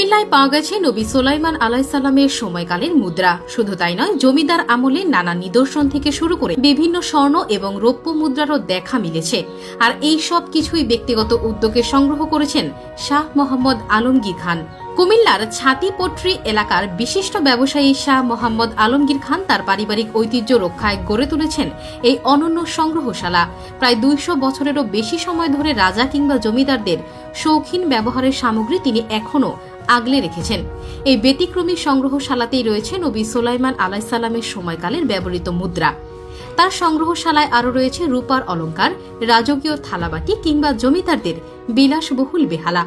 কুমিল্লায় পাওয়া গেছে নবী সোলাইমান আলাইসাল্লামের সময়কালের মুদ্রা। শুধু তাই নয়, জমিদার আমলে নানা নিদর্শন থেকে শুরু করে বিভিন্ন স্বর্ণ এবং রৌপ্য মুদ্রারও দেখা মিলেছে। আর এই সব কিছুই ব্যক্তিগত উদ্যোগে সংগ্রহ করেছেন শাহ মোহাম্মদ আলমগীর খান। কুমিল্লার ছাতিপট্রি এলাকার বিশিষ্ট ব্যবসায়ী শাহ মোহাম্মদ আলমগীর খান তার পারিবারিক ঐতিহ্য রক্ষায় গড়ে তুলেছেন এই অনন্য সংগ্রহশালা। প্রায় দুইশো বছরেরও বেশি সময় ধরে রাজা কিংবা জমিদারদের শৌখিন ব্যবহারের সামগ্রী তিনি এখনও আগলে রেখেছেন। এই ব্যতিক্রমী সংগ্রহশালাতেই রয়েছে নবী সোলাইমান আলাইসাল্লামের সময়কালের ব্যবহৃত মুদ্রা। তার সংগ্রহশালায় আরও রয়েছে রূপার অলংকার রাজকীয় থালাবাটি কিংবা জমিদারদের বিলাসবহুল বেহালা।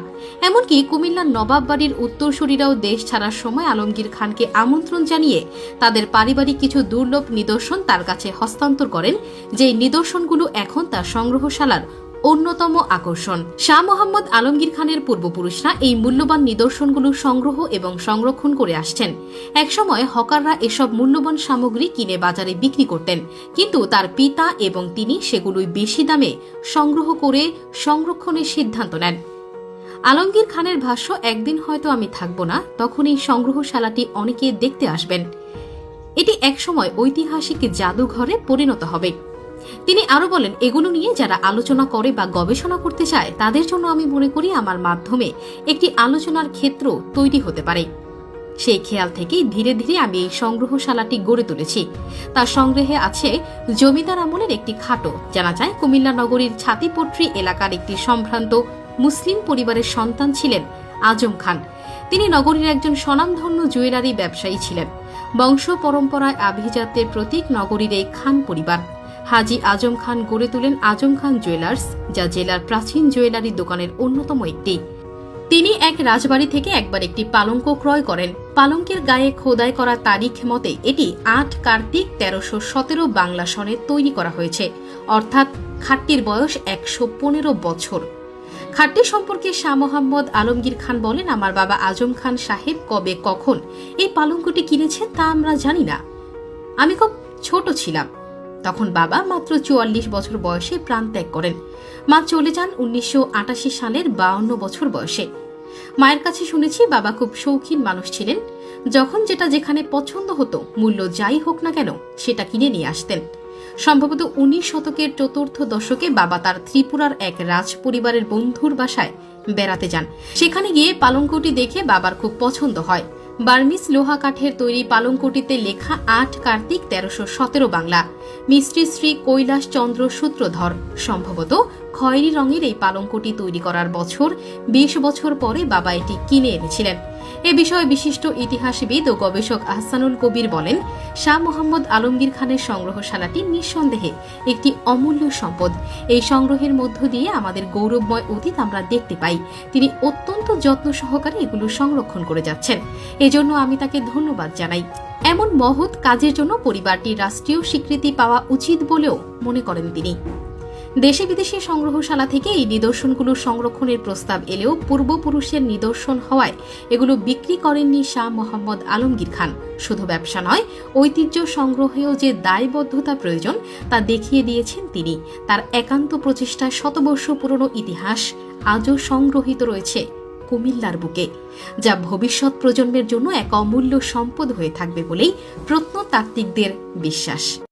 এমনকি কুমিল্লার নবাব বাড়ির উত্তরসূরিরাও দেশ ছাড়ার সময় আলমগীর খানকে আমন্ত্রণ জানিয়ে তাদের পারিবারিক কিছু দুর্লভ নিদর্শন তার কাছে হস্তান্তর করেন, যেই নিদর্শনগুলো এখন তার সংগ্রহশালার অন্যতম আকর্ষণ। শাহ মোহাম্মদ আলমগীর খানের পূর্বপুরুষরা এই মূল্যবান নিদর্শনগুলো সংগ্রহ এবং সংরক্ষণ করে আসছেন। একসময় হকাররা এসব মূল্যবান সামগ্রী কিনে বাজারে বিক্রি করতেন, কিন্তু তার পিতা এবং তিনি সেগুলোই বেশি দামে সংগ্রহ করে সংরক্ষণের সিদ্ধান্ত নেন। আলমগীর খানের ভাষ্য, একদিন হয়তো আমি থাকব না, তখন এই সংগ্রহশালাটি অনেকে দেখতে আসবেন। এটি একসময় ঐতিহাসিক জাদুঘরে পরিণত হবে। তিনি আরও বলেন, এগুলো নিয়ে যারা আলোচনা করে বা গবেষণা করতে চায়, তাদের জন্য আমি মনে করি আমার মাধ্যমে একটি আলোচনার ক্ষেত্র তৈরি হতে পারে। সেই খেয়াল থেকেই ধীরে ধীরে আমি এই সংগ্রহশালাটি গড়ে তুলেছি। তার সংগ্রহে আছে জমিদার আমলের একটি খাটো, জানা যায় কুমিল্লা নগরীর ছাতিপট্রি এলাকার একটি সম্ভ্রান্ত মুসলিম পরিবারের সন্তান ছিলেন আজম খান। তিনি নগরীর একজন স্বনামধন্য জুয়েলারি ব্যবসায়ী ছিলেন। বংশ পরম্পরায় আভিজাত্যের প্রতীক নগরীর এই খান পরিবার। হাজি আজম খান গড়ে তোলেন আজম খান জুয়েলার্স, যা জেলার প্রাচীন জুয়েলারি দোকানের অন্যতম একটি। তিনি এক রাজবাড়ি থেকে একবার একটি পালঙ্ক ক্রয় করেন। পালঙ্কের গায়ে খোদাই করা তারিখ মতে এটি আট কার্তিক তেরোশো সতেরো বাংলা সনে তৈরি করা হয়েছে, অর্থাৎ খাটটির বয়স একশো পনেরো বছর। খাটটি সম্পর্কে শাহ মোহাম্মদ আলমগীর খান বলেন, আমার বাবা আজম খান সাহেব কবে কখন এই পালঙ্কটি কিনেছেন তা আমরা জানি না। আমি খুব ছোট ছিলাম। তখন বাবা মাত্র চুয়াল্লিশ বছর বয়সে প্রাণ ত্যাগ করেন। মা চলে যান উনিশশো আটাশি সালের বাউন্ন বছর বয়সে। মায়ের কাছে শুনেছি বাবা খুব শৌখিন মানুষ ছিলেন। যখন যেটা যেখানে পছন্দ হতো, মূল্য যাই হোক না কেন, সেটা কিনে নিয়ে আসতেন। সম্ভবত উনিশ শতকের চতুর্থ দশকে বাবা তার ত্রিপুরার এক রাজ পরিবারের বন্ধুর বাসায় বেড়াতে যান। সেখানে গিয়ে পালঙ্কটি দেখে বাবার খুব পছন্দ হয়। বার্মিস লোহা কাঠের তৈরি পালংকুটিতে লেখা আট কার্তিক তেরোশো সতেরো বাংলা। মিস্ত্রি শ্রী কৈলাস চন্দ্র সূত্রধর। সম্ভবত খয়েরি রঙের এই পালংকুটি তৈরি করার বছর বিশ বছর পরে বাবা এটি কিনে এনেছিলেন। এ বিষয়ে বিশিষ্ট ইতিহাসবিদ ও গবেষক আহসানুল কবির বলেন, শাহ মোহাম্মদ আলমগীর খানের সংগ্রহশালাটি নিঃসন্দেহে একটি অমূল্য সম্পদ। এই সংগ্রহের মধ্য দিয়ে আমাদের গৌরবময় অতীত আমরা দেখতে পাই। তিনি অত্যন্ত যত্ন সহকারে এগুলো সংরক্ষণ করে যাচ্ছেন। এজন্য আমি তাকে ধন্যবাদ জানাই। এমন মহৎ কাজের জন্য পরিবারটির রাষ্ট্রীয় স্বীকৃতি পাওয়া উচিত বলেও মনে করেন তিনি। দেশে বিদেশে সংগ্রহশালা থেকে এই নিদর্শনগুলো সংরক্ষণের প্রস্তাব এলেও পূর্বপুরুষের নিদর্শন হওয়ায় এগুলো বিক্রি করেননি শাহ মোহাম্মদ আলমগীর খান। শুধু ব্যবসা নয়, ঐতিহ্য সংগ্রহেও যে দায়বদ্ধতা প্রয়োজন তা দেখিয়ে দিয়েছেন তিনি। তার একান্ত প্রচেষ্টায় শতবর্ষ পুরনো ইতিহাস আজও সংগ্রহিত রয়েছে কুমিল্লার বুকে, যা ভবিষ্যৎ প্রজন্মের জন্য এক অমূল্য সম্পদ হয়ে থাকবে বলেই প্রত্নতাত্ত্বিকদের বিশ্বাস।